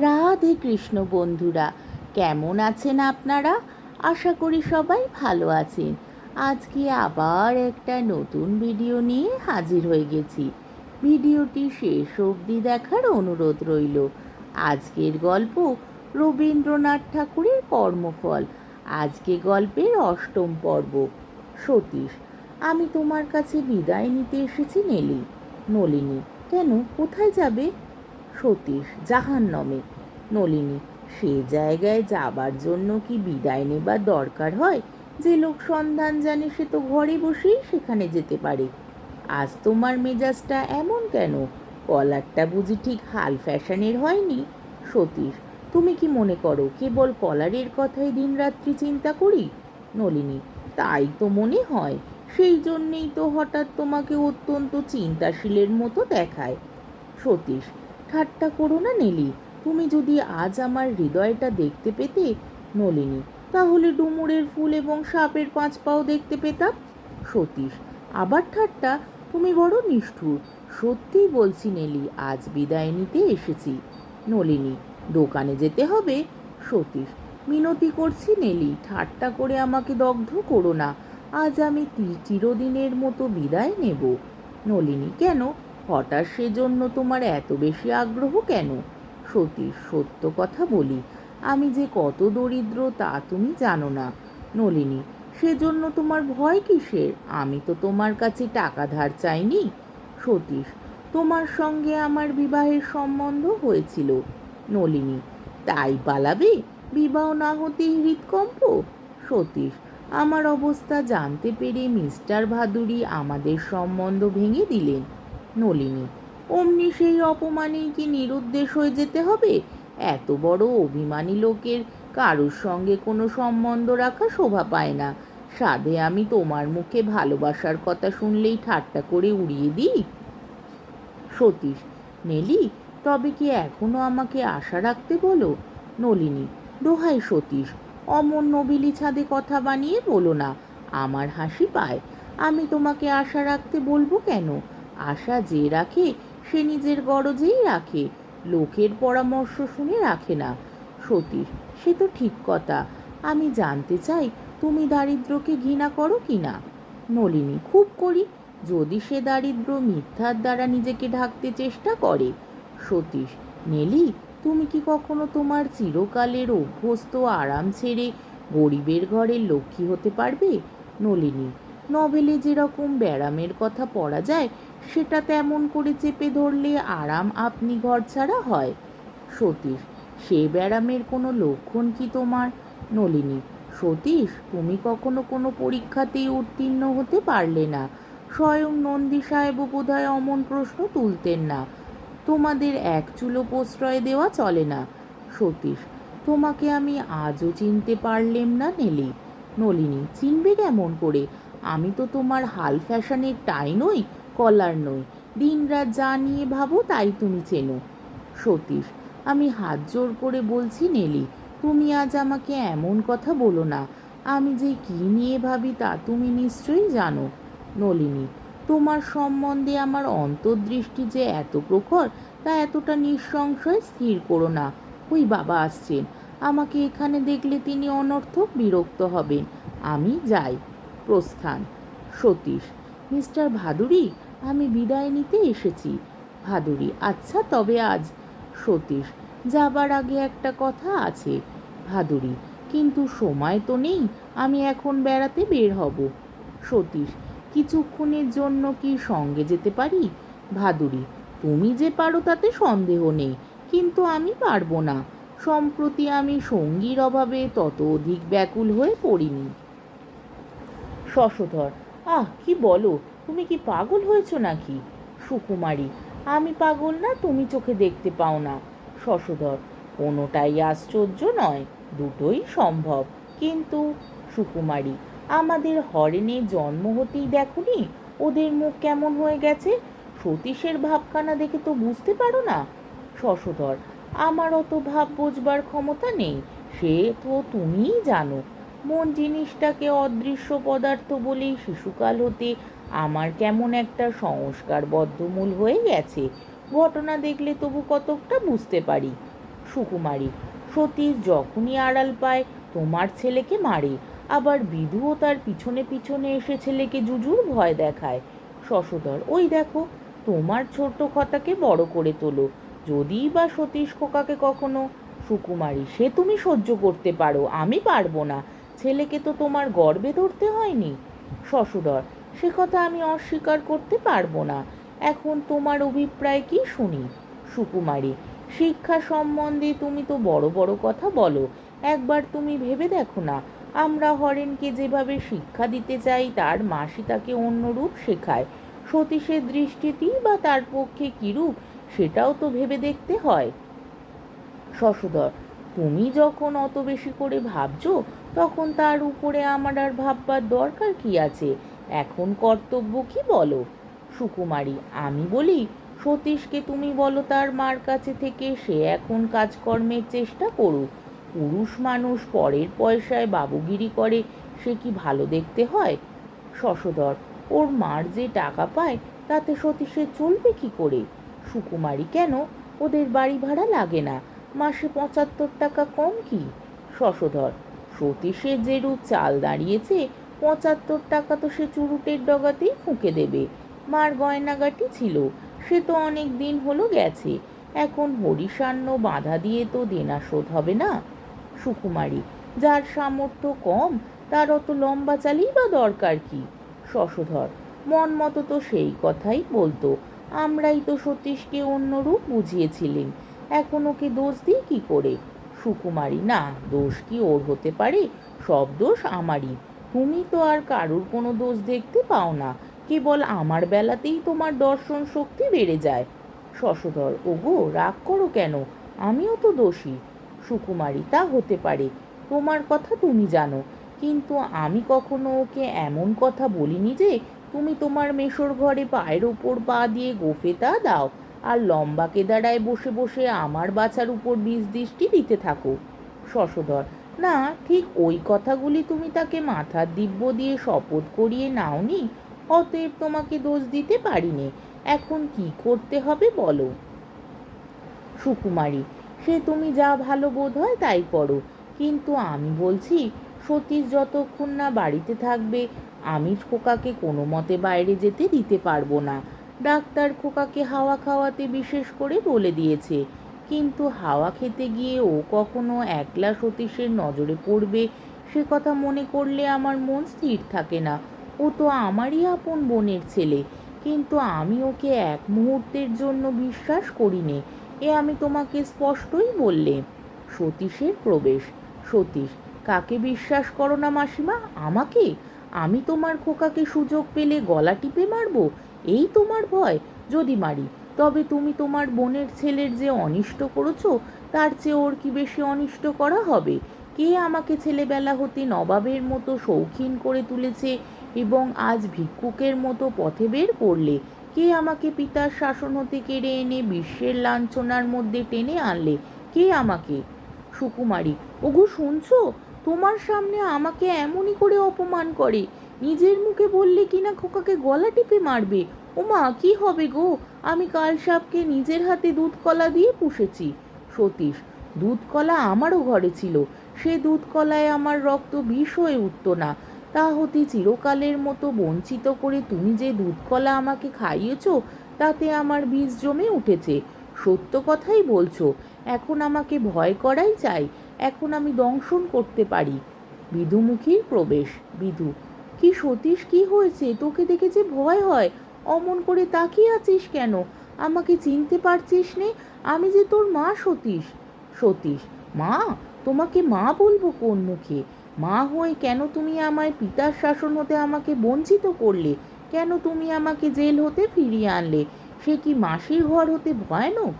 রাধে কৃষ্ণ বন্ধুরা, কেমন আছেন আপনারা? আশা করি সবাই ভালো আছেন। আজকে আবার একটা নতুন ভিডিও নিয়ে হাজির হয়ে গেছি। ভিডিওটি শেষ অবধি দেখার অনুরোধ রইল। আজকের গল্প রবীন্দ্রনাথ ঠাকুরের কর্মফল। আজকে গল্পের অষ্টম পর্ব। সতীশ, আমি তোমার কাছে বিদায় নিতে এসেছি নেলি। নলিনী, কেন? কোথায় যাবে? সতীশ জাহান্নমে। নলিনী, সে জায়গায় যাবার জন্য কি বিদায় নেবার দরকার হয়? যে লোক সন্ধান জানে সে তো ঘরে বসেই সেখানে যেতে পারে। আজ তোমার মেজাজটা এমন কেন? কলারটা বুঝি ঠিক হাল ফ্যাশনের হয়নি? সতীশ, তুমি কি মনে করো কেবল কলারের কথাই দিনরাত্রি চিন্তা করি? নলিনী, তাই তো মনে হয়, সেই জন্যেই তো হঠাৎ তোমাকে অত্যন্ত চিন্তাশীলের মতো দেখায়। সতীশ ঠাট্টা করো না, নেলি। তুমি যদি আজ আমার হৃদয়টা দেখতে পেতে, নলিনী, তাহলে ডুমুরের ফুল এবং সাপের পাঁচ পাও দেখতে পেতাম। সতীশ, আবার ঠাট্টা? তুমি বড় নিষ্ঠুর। সত্যিই বলছি, নেলি, আজ বিদায় নিতে এসেছি। নলিনী, দোকানে যেতে হবে? সতীশ, মিনতি করছি, নেলি, ঠাট্টা করে আমাকে দগ্ধ করো না। আজ আমি চিরদিনের মতো বিদায় নেব। নলিনী, কেন? হঠাৎ সেজন্য তোমার এত বেশি আগ্রহ কেন? সতীশ সত্য কথা বলি। আমি যে কত দরিদ্র তা তুমি জানো না। নলিনী, সেজন্য তোমার ভয় কিসের? আমি তো তোমার কাছে টাকা ধার চাইনি। সতীশ, তোমার সঙ্গে আমার বিবাহের সম্বন্ধ হয়েছিল। নলিনী, তাই পালাবে? বিবাহ না হতেই হৃদকম্প সতীশ, আমার অবস্থা জানতে পেরে মিস্টার ভাদুরী আমাদের সম্বন্ধ ভেঙে দিলেন। নলিনী। অমনি সেই অপমানেই কি নিরুদ্দেশ হয়ে যেতে হবে? এত বড় অভিমানী লোকের কারোর সঙ্গে কোনো সম্বন্ধ রাখা শোভা পায় না। সাধে আমি তোমার মুখে ভালোবাসার কথা শুনলেই ঠাট্টা করে উড়িয়ে দিই। সতীশ, নেলি, তবে কি এখনও আমাকে আশা রাখতে বলো? নলিনী, দোহাই সতীশ অমন নবিলি ছাদে কথা বানিয়ে বলো না। আমার হাসি পায়। আমি তোমাকে আশা রাখতে বলব কেন? আশা যে রাখে, সে নিজের গরজেই রাখে। লোকের পরামর্শ শুনে রাখে না। সতীশ, সে তো ঠিক কথা। আমি জানতে চাই, তুমি দারিদ্রকে ঘৃণা করো কি না? নলিনী, খুব করি। যদি সে দারিদ্র মিথ্যার দ্বারা নিজেকে ঢাকতে চেষ্টা করে। সতীশ, নেলি, তুমি কি কখনো তোমার চিরকালের অভ্যস্ত আরাম ছেড়ে গরিবের ঘরের লক্ষ্মী হতে পারবে? নলিনী নভেলে যেরকম ব্যারামের কথা পড়া যায়, সেটা তেমন করে চেপে ধরলে আরাম আপনি ঘর ছাড়া হয়। সতীশ, সে ব্যারামের কোনো লক্ষণ কি তোমার? নলিনী, সতীশ, তুমি কখনো কোনো পরীক্ষাতেই উত্তীর্ণ হতে পারলে না। স্বয়ং নন্দী সাহেবও বোধহয় অমন প্রশ্ন তুলতেন না। তোমাদের এক চুলো প্রশ্রয় দেওয়া চলে না। সতীশ, তোমাকে আমি আজও চিনতে পারলেম না নেলি। নলিনী, চিনবে কেমন করে? আমি তো তোমার হাল ফ্যাশনের টাই নই, কলার নই। দিনরাত যা নিয়ে ভাবো তাই তুমি চেনো। সতীশ, আমি হাত জোর করে বলছি, নেলি, তুমি আজ আমাকে এমন কথা বলো না। আমি যে কী নিয়ে ভাবি তা তুমি নিশ্চয়ই জানো। নলিনী, তোমার সম্বন্ধে আমার অন্তর্দৃষ্টি যে এত প্রখর, তা এতটা নিঃসংশয় স্থির করো না। ওই বাবা আসছেন। আমাকে এখানে দেখলে তিনি অনর্থক বিরক্ত হবেন। আমি যাই। প্রস্থান। সতীশ, মিস্টার ভাদুরী, আমি বিদায় নিতে এসেছি। ভাদুরী আচ্ছা তবে আজ। সতীশ, যাবার আগে একটা কথা আছে। ভাদুরী, কিন্তু সময় তো নেই, আমি এখন বেড়াতে বের হব। সতীশ, কিছুক্ষণের জন্য কি সঙ্গে যেতে পারি? ভাদুরী, তুমি যে পারো তাতে সন্দেহ নেই, কিন্তু আমি পারব না। সম্প্রতি আমি সঙ্গীর অভাবে তত অধিক ব্যাকুল হয়ে পড়িনি। শশধর। আহ, কি বলো? তুমি কি পাগল হয়েছো নাকি? সুকুমারী, আমি পাগল না, তুমি চোখে দেখতে পাও না। শশধর, কোনোটাই আশ্চর্য নয়, দুটোই সম্ভব। কিন্তু, সুকুমারী, আমাদের হরেনে জন্ম হতেই দেখনি? ওদের মুখ কেমন হয়ে গেছে? সতীশের ভাবখানা দেখে তো বুঝতে পারো না। শশধর, আমার অত ভাব বোঝবার ক্ষমতা নেই। সে তো তুমিই জানো। মন জিনিসটাকে অদৃশ্য পদার্থ বলেই শিশুকাল হতে আমার কেমন একটা সংস্কার বদ্ধমূল হয়ে গেছে। ঘটনা দেখলে তবু কতকটা বুঝতে পারি। সুকুমারী, সতীশ যখনই আড়াল পায়, তোমার ছেলেকে মারে। আবার বিধুও তার পিছনে পিছনে এসে ছেলেকে জুজুর ভয় দেখায়। শশধর, ওই দেখো, তোমার ছোট্ট কথাকে বড় করে তোলো। যদি বা সতীশ খোকাকে কখনো সুকুমারী, সে তুমি সহ্য করতে পারো, আমি পারব না। ছেলেকে তো তোমার গর্বে ধরতে হয়নি। শশধর, সে কথা আমি অস্বীকার করতে পারব না। এখন তোমার অভিপ্রায় কি শুনি? সুকুমারী, শিক্ষা সম্বন্ধে তুমি তো বড় বড় কথা বলো। একবার তুমি ভেবে দেখো না, আমরা হরেনকে যেভাবে শিক্ষা দিতে চাই, তার মাসি তাকে অন্যরূপ শেখায়। সতীশের দৃষ্টিতেই বা তার পক্ষে কিরূপ সেটাও তো ভেবে দেখতে হয়। শশধর তুমি যখন অত বেশি করে ভাবছ, তখন তার উপরে আমার আর ভাববার দরকার কি আছে? এখন কর্তব্য কি বলো? সুকুমারী, আমি বলি, সতীশকে তুমি বলো তার মার কাছে থেকে সে এখন কাজকর্মের চেষ্টা করুক। পুরুষ মানুষ পরের পয়সায় বাবুগিরি করে, সে কি ভালো দেখতে হয়? শশধর, ওর মার যে টাকা পায়, তাতে সতীশের চলবে কি করে? সুকুমারী, কেন? ওদের বাড়ি ভাড়া লাগে না। মাসে পঁচাত্তর টাকা কম কি? শশধর সতীশের যেরূপ চাল দাঁড়িয়েছে, পঁচাত্তর টাকা তো সে চুরুটের ডগাতেই ফুঁকে দেবে। মার গয়নাগাটি ছিল, সে তো অনেক দিন হলো গেছে। এখন হরিষান্ন বাধা দিয়ে তো দেনা শোধ হবে না? সুকুমারী, যার সামর্থ্য কম, তার অত লম্বা চালিয়ে বা দরকার কি? শশধর, মন মতো তো সেই কথাই বলতো। আমরাই তো সতীশকে অন্যরূপ বুঝিয়েছিলেন। এখন ওকে দোষ দিই কী করে? সুকুমারী, না, দোষ কি ওর হতে পারে? সব দোষ আমারই। তুমি তো আর কারুর কোনো দোষ দেখতে পাও না। কেবল আমার বেলাতেই তোমার দর্শন শক্তি বেড়ে যায়। শশধর, ওগো, রাগ করো কেন? আমিও তো দোষী। সুকুমারী, তা হতে পারে। তোমার কথা তুমি জানো। কিন্তু আমি কখনো ওকে এমন কথা বলিনি যে তুমি তোমার মেশোর ঘরে পায়ের ওপর পা দিয়ে গোফেতা দাও। আর লম্বা কেদারায় বসে বসে আমার বাছার উপর বীজ দৃষ্টি দিতে থাকো। শশধর, না, ঠিক ওই কথাগুলি তুমি তাকে মাথার দিব্য দিয়ে শপথ করিয়ে নাওনি? অতএব তোমাকে দোষ দিতে পারিনি। এখন কি করতে হবে বলো? সুকুমারী, সে তুমি যা ভালো বোধ হয় তাই করো। কিন্তু আমি বলছি, সতীশ যতক্ষণ না বাড়িতে থাকবে, আমি খোকাকে কোনো মতে বাইরে যেতে দিতে পারব না। ডাক্তার খোকাকে হাওয়া খাওয়াতে বিশেষ করে বলে দিয়েছে। কিন্তু হাওয়া খেতে গিয়ে ও কখনো একলা সতীশের নজরে পড়বে, সে কথা মনে করলে আমার মন স্থির থাকে না। ও তো আমারই আপন বোনের ছেলে, কিন্তু আমি ওকে এক মুহূর্তের জন্য বিশ্বাস করিনি, এ আমি তোমাকে স্পষ্টই বললে। সতীশের প্রবেশ। সতীশ, কাকে বিশ্বাস করো না মাসিমা? আমাকে? আমি তোমার খোকাকে সুযোগ পেলে গলা টিপে মারবো? এই তোমার ভয়? যদি মারি, তবে তুমি তোমার বোনের ছেলের যে অনিষ্ট করেছ, তার চেয়ে ওর কি বেশি অনিষ্ট করা হবে? কে আমাকে ছেলেবেলা হতে নবাবের মতো শৌখিন করে তুলেছে এবং আজ ভিক্ষুকের মতো পথে বের করলে? কে আমাকে পিতার শাসন হতে কেড়ে এনে বিশ্বের লাঞ্ছনার মধ্যে টেনে আনলে? কে আমাকে? সুকুমারী, ওগো শুনছো? তোমার সামনে আমাকে এমনই করে অপমান করে। নিজের মুখে বললে কিনা খোকাকে গলা টিপে মারবে? ওমা, কি হবে গো? আমি কাল সাপকে নিজের হাতে দুধ কলা দিয়ে পুষেছি। সতীশ দুধ কলা আমারও ঘরে ছিল। সে দুধ কলায় আমার রক্ত বিষ হয়ে উঠত না। তা হতে চিরকালের মতো বঞ্চিত করে তুমি যে দুধ কলা আমাকে খাইয়েছ, তাতে আমার বীজ জমে উঠেছে। সত্য কথাই বলছো। এখন আমাকে ভয় করাই চাই। এখন আমি দংশন করতে পারি। বিধুমুখীর প্রবেশ। বিধু কি সতীশ, কি হয়েছে? তোকে দেখে যে ভয় হয়। অমন করে তাকিয়ে আছিস কেন? আমাকে চিনতে পারছিস নে, আমি যে তোর মা সতীশ। সতীশ, মা? তোমাকে মা বলব কোন মুখে? মা হয়ে কেন তুমি আমায় পিতার শাসন হতে আমাকে বঞ্চিত করলে? কেন তুমি আমাকে জেল হতে ফিরিয়ে আনলে? সে কি মাসির ঘর হতে ভয়ানক?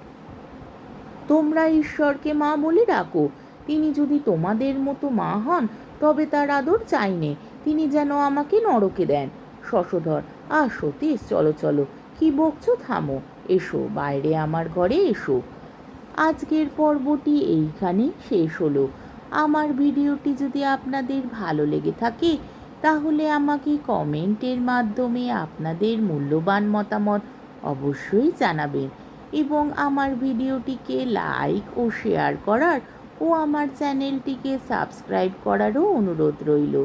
তোমরা ঈশ্বরকে মা বলে ডাকো। তিনি যদি তোমাদের মতো মা হন, তবে তার আদর চাইনে তিনি যেন আমাকে নরকে দেন। শশধর আ সতীশ, চলো চলো। কি বকছো, থামো। এসো, বাইরে আমার ঘরে এসো। আজকের পর্বটি এইখানে শেষ হলো। আমার ভিডিওটি যদি আপনাদের ভালো লেগে থাকে, তাহলে আমাকে কমেন্টের মাধ্যমে আপনাদের মূল্যবান মতামত অবশ্যই জানাবেন এবং আমার ভিডিওটিকে লাইক ও শেয়ার করার ও আমার চ্যানেলটিকে সাবস্ক্রাইব করারও অনুরোধ রইল।